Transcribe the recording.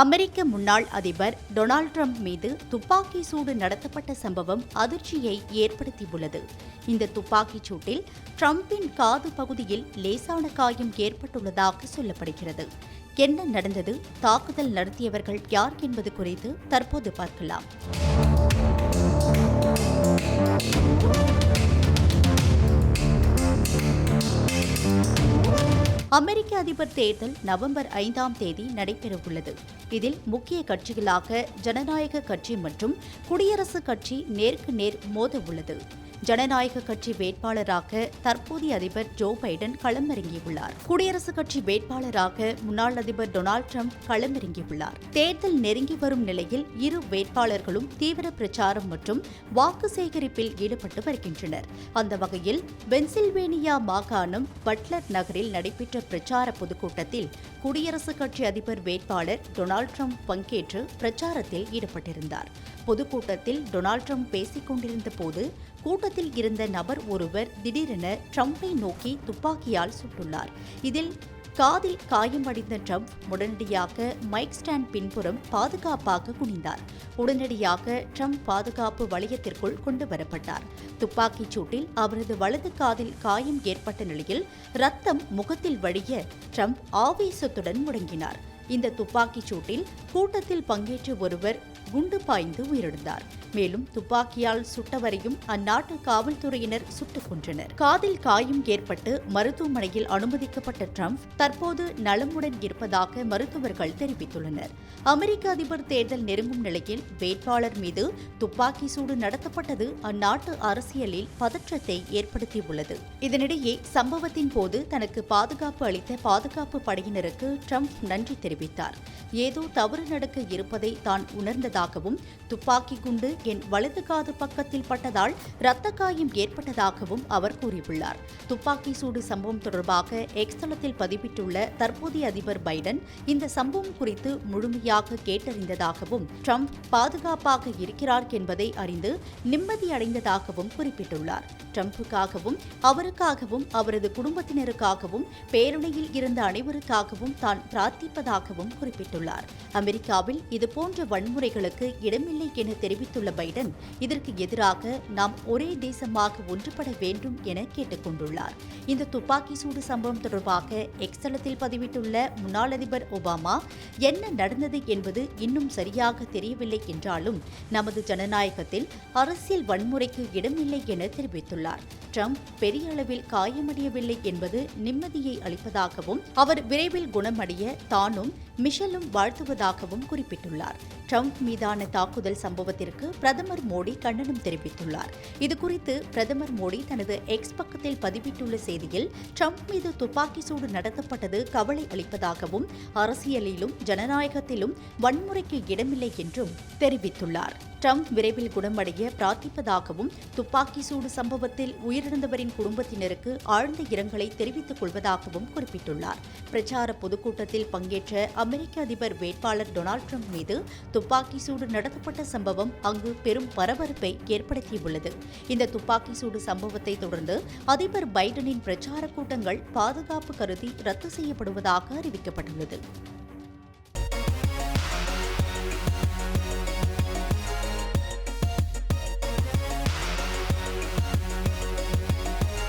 அமெரிக்க முன்னாள் அதிபர் Donald Trump மீது துப்பாக்கி சூடு நடத்தப்பட்ட சம்பவம் அதிர்ச்சியை ஏற்படுத்தியுள்ளது. இந்த துப்பாக்கிச் சூட்டில் ட்ரம்பின் காது பகுதியில் லேசான காயம் ஏற்பட்டுள்ளதாக சொல்லப்படுகிறது. என்ன நடந்தது? தாக்குதல் நடத்தியவர்கள் யார் என்பது குறித்து தற்போது பார்க்கலாம். அமெரிக்க அதிபர் தேர்தல் நவம்பர் ஐந்தாம் தேதி நடைபெறவுள்ளது. இதில் முக்கிய கட்சிகளாக ஜனநாயக கட்சி மற்றும் குடியரசுக் கட்சி நேருக்கு நேர் மோத உள்ளது ஜனநாயக கட்சி வேட்பாளராக தற்போதைய அதிபர் ஜோ பைடன் களமிறங்கியுள்ளார். குடியரசுக் கட்சி வேட்பாளராக முன்னாள் அதிபர் டொனால்டு ட்ரம்ப் களமிறங்கியுள்ளார். தேர்தல் நெருங்கி வரும் நிலையில் இரு வேட்பாளர்களும் தீவிர பிரச்சாரம் மற்றும் வாக்கு சேகரிப்பில் ஈடுபட்டு வருகின்றனர். அந்த வகையில் பென்சில்வேனியா மாகாணம் பட்லர் நகரில் நடைபெற்ற பிரச்சார பொதுக்கூட்டத்தில் குடியரசுக் கட்சி அதிபர் வேட்பாளர் டொனால்டு ட்ரம்ப் பங்கேற்று பிரச்சாரத்தில் ஈடுபட்டிருந்தார். பொதுக்கூட்டத்தில் டொனால்ட் ட்ரம்ப் பேசிக் கொண்டிருந்த போது கூட்டத்தில் இருந்த நபர் ஒருவர் திடீரென ட்ரம்பை நோக்கி துப்பாக்கியால் சுட்டுள்ளார். இதில் காதில் காயமடைந்த ட்ரம்ப் உடனடியாக மைக் ஸ்டாண்ட் பின்புறம் பாதுகாப்பாக குனிந்தார். உடனடியாக ட்ரம்ப் பாதுகாப்பு வளையத்திற்குள் கொண்டு வரப்பட்டார். துப்பாக்கிச் சூட்டில் அவரது வலது காதில் காயம் ஏற்பட்ட நிலையில் ரத்தம் முகத்தில் வழிய ட்ரம்ப் ஆவேசத்துடன் முடங்கினார். இந்த துப்பாக்கிச் சூட்டில் கூட்டத்தில் பங்கேற்ற ஒருவர் குண்டு பாய்ந்து உயிரிழந்தார். மேலும் துப்பாக்கியால் சுட்டவரையும் அந்நாட்டு காவல்துறையினர் சுட்டுக் கொன்றனர். காதில் காயம் ஏற்பட்டு மருத்துவமனையில் அனுமதிக்கப்பட்ட ட்ரம்ப் தற்போது நலமுடன் இருப்பதாக மருத்துவர்கள் தெரிவித்துள்ளனர். அமெரிக்க அதிபர் தேர்தல் நெருங்கும் நிலையில் வேட்பாளர் மீது துப்பாக்கி சூடு நடத்தப்பட்டது அந்நாட்டு அரசியலில் பதற்றத்தை ஏற்படுத்தியுள்ளது. இதனிடையே சம்பவத்தின் போது தனக்கு பாதுகாப்பு அளித்த பாதுகாப்பு படையினருக்கு ட்ரம்ப் நன்றி தெரிவித்தார். ஏதோ தவறு நடக்க இருப்பதை தான் உணர்ந்ததாகவும் துப்பாக்கி குண்டு என் வலது காது பக்கத்தில் பட்டதால் இரத்த காயம் ஏற்பட்டதாகவும் அவர் கூறியுள்ளார். துப்பாக்கி சூடு சம்பவம் தொடர்பாக எக்ஸ்தளத்தில் பதிவிட்டுள்ள தற்போதைய அதிபர் பைடன் இந்த சம்பவம் குறித்து முழுமையாக கேட்டறிந்ததாகவும் ட்ரம்ப் பாதுகாப்பாக இருக்கிறார் என்பதை அறிந்து நிம்மதியடைந்ததாகவும் குறிப்பிட்டுள்ளார். ட்ரம்புக்காகவும் அவருக்காகவும் அவரது குடும்பத்தினருக்காகவும் பேரணியில் இருந்த அனைவருக்காகவும் தான் பிரார்த்திப்பதாகவும் குறிப்பிட்டுள்ளார். அமெரிக்காவில் இதுபோன்ற வன்முறைகளுக்கு இடமில்லை என தெரிவித்துள்ள பைடன் இதற்கு எதிராக நாம் ஒரே தேசமாக ஒன்றுபட வேண்டும் என கேட்டுக் கொண்டுள்ளார் இந்த துப்பாக்கி சூடு சம்பவம் தொடர்பாக எக்ஸலத்தில் பதிவிட்டுள்ள முன்னாள் அதிபர் ஒபாமா என்ன நடந்தது என்பது இன்னும் சரியாக தெரியவில்லை என்றாலும் நமது ஜனநாயகத்தில் அரசியல் வன்முறைக்கு இடமில்லை என தெரிவித்துள்ளார். ட்ரம்ப் பெரிய அளவில் காயமடையவில்லை என்பது நிம்மதியை அளிப்பதாகவும் அவர் விரைவில் குணமடைய தானும் மிஷலும் வாழ்த்துவதாகவும் குறிப்பிட்டுள்ளார். ட்ரம்ப் மீதான தாக்குதல் சம்பவத்திற்கு பிரதமர் மோடி கண்டனம் தெரிவித்துள்ளார். இதுகுறித்து பிரதமர் மோடி தனது எக்ஸ் பக்கத்தில் பதிவிட்டுள்ள செய்தியில் ட்ரம்ப் மீது துப்பாக்கி சூடு நடத்தப்பட்டது கவலை அளிப்பதாகவும் அரசியலிலும் ஜனநாயகத்திலும் வன்முறைக்கு இடமில்லை என்றும் தெரிவித்துள்ளார். ட்ரம்ப் விரைவில் குணமடைய பிரார்த்திப்பதாகவும் துப்பாக்கி சூடு சம்பவத்தில் உயிரிழந்தவரின் குடும்பத்தினருக்கு ஆழ்ந்த இரங்கலை தெரிவித்துக் கொள்வதாகவும் குறிப்பிட்டுள்ளார். பிரச்சார பொதுக்கூட்டத்தில் பங்கேற்ற அமெரிக்க அதிபர் வேட்பாளர் டொனால்டு ட்ரம்ப் மீது துப்பாக்கி சூடு நடத்தப்பட்ட சம்பவம் அங்கு பெரும் பரபரப்பை ஏற்படுத்தியுள்ளது. இந்த துப்பாக்கி சூடு சம்பவத்தை தொடர்ந்து அதிபர் பைடனின் பிரச்சார கூட்டங்கள் பாதுகாப்பு கருதி ரத்து செய்யப்படுவதாக அறிவிக்கப்பட்டுள்ளது.